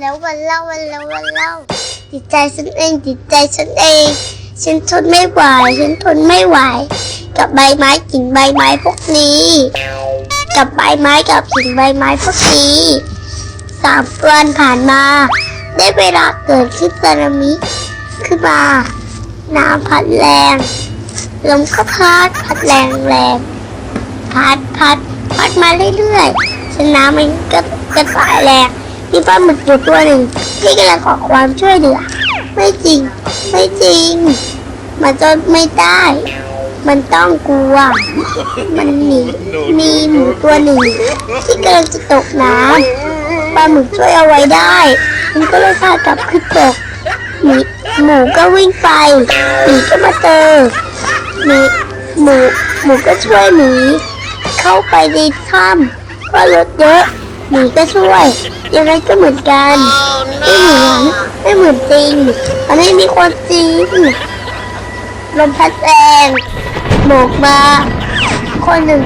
แล้ววันเล่าวันแล้ววันเล่าจิตใจฉันเองจิตใจฉันเองฉันทนไม่ไหวฉันทนไม่ไหว กับใบไม้กิ่งใบไม้พวกนี้ กับใบไม้กับกิ่งใบไม้พวกนี้สามวันผ่านมา ได้เวลาเกิดขึ้นสึนามิขึ้นมาน้ำพัดแรงลมก็พัดพัดแรงแรงพัดพัดพัดมาเรื่อยๆฉะน้ำมันก็กระสายแรง มีปลาหมึกอยู่ตัวหนึ่งที่กำลังขอความช่วยเหลือ ไม่จริง ไม่จริง มันจะไม่ได้ มันต้องกลัว มันหนี มีหมูตัวหนึ่งที่กำลังจะตกน้ำปลาหมึกช่วยเอาไว้ได้ มันก็เลยพากลับขึ้นบกหมีหมูก็วิ่งไปหมีก็มาเจอหมีหมูหมูก็ช่วยหมีเข้าไปในถ้ำเพราะรถเยอะ หมีก็ช่วยยังไงก็เหมือนกันไม่เหมือนไม่เหมือนจริงมันไม่มีความจริงลมพัดแรงโบกมาคนหนึ่ง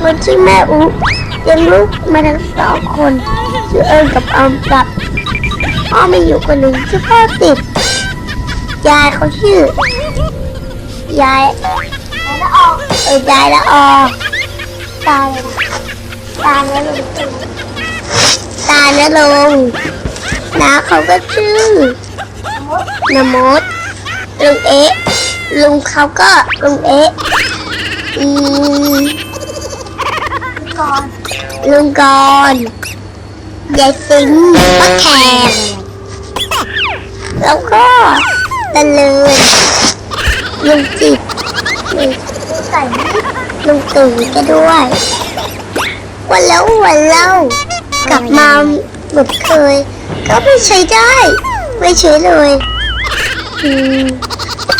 คนชื่อแม่อุยังลูกมาทั้งสองคนชื่อเอิญกับออมกับพ่อไม่อยู่คนหนึ่งชื่อพ่อติดยายเขาชื่อยายละออเออยายละออตาเลยนะ ตาเนื้อลงตาเนื้อลงน้าเขาก็ชื่อนมดลุงเอ๊ะลุงเขาก็ลุงเอ๊ะอืมลุงกรยายซิงป้าแขกแล้วก็ตะลินลุงจิตลุงใส่ลุงตู่ก็ด้วย วันแล้ววันเล่ากลับมาเหมือนเคย ก็ไม่ใช้ได้ ไม่ใช้เลยอืม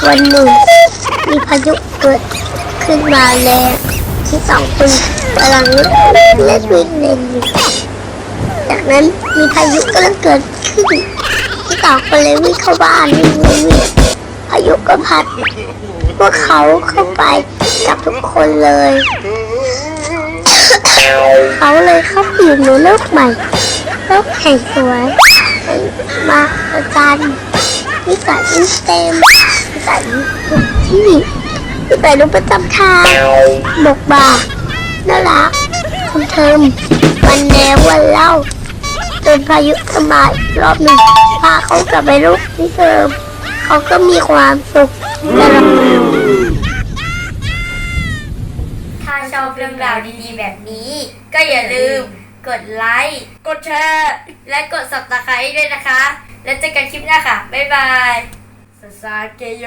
วันหนึ่งมีพายุเกิดขึ้นมาแรงที่สองคนกำลังเล่นเล่นวิ่งเล่นอยู่จากนั้นมีพายุกำลังเกิดขึ้นที่สองคนเลยวิ่งเข้าบ้านวิ่งวิ่งพายุก็พัดพวกเขาเข้าไปกับทุกคนเลย เขาเลยเข้าไปอยู่ในโลกใหม่โลกแห่งสวยมาอาจารย์นิสัยเต็มนิสัยทุกที่นิสัยรู้ประจำทางบกบาน่ารักคำเทิมวันแนววันเล่าจนพายุเข้ามาอีกรอบหนึ่งพาเขากลับไปรูปที่เดิมเขาก็มีความสุขและรัก ถ้าชอบเรื่องราวดีๆ แบบนี้ ก็อย่าลืมกดไลค์กดแชร์และกด subscribe ด้วยนะคะ แล้วเจอกันคลิปหน้าค่ะ บ๊ายบายสซาเกโย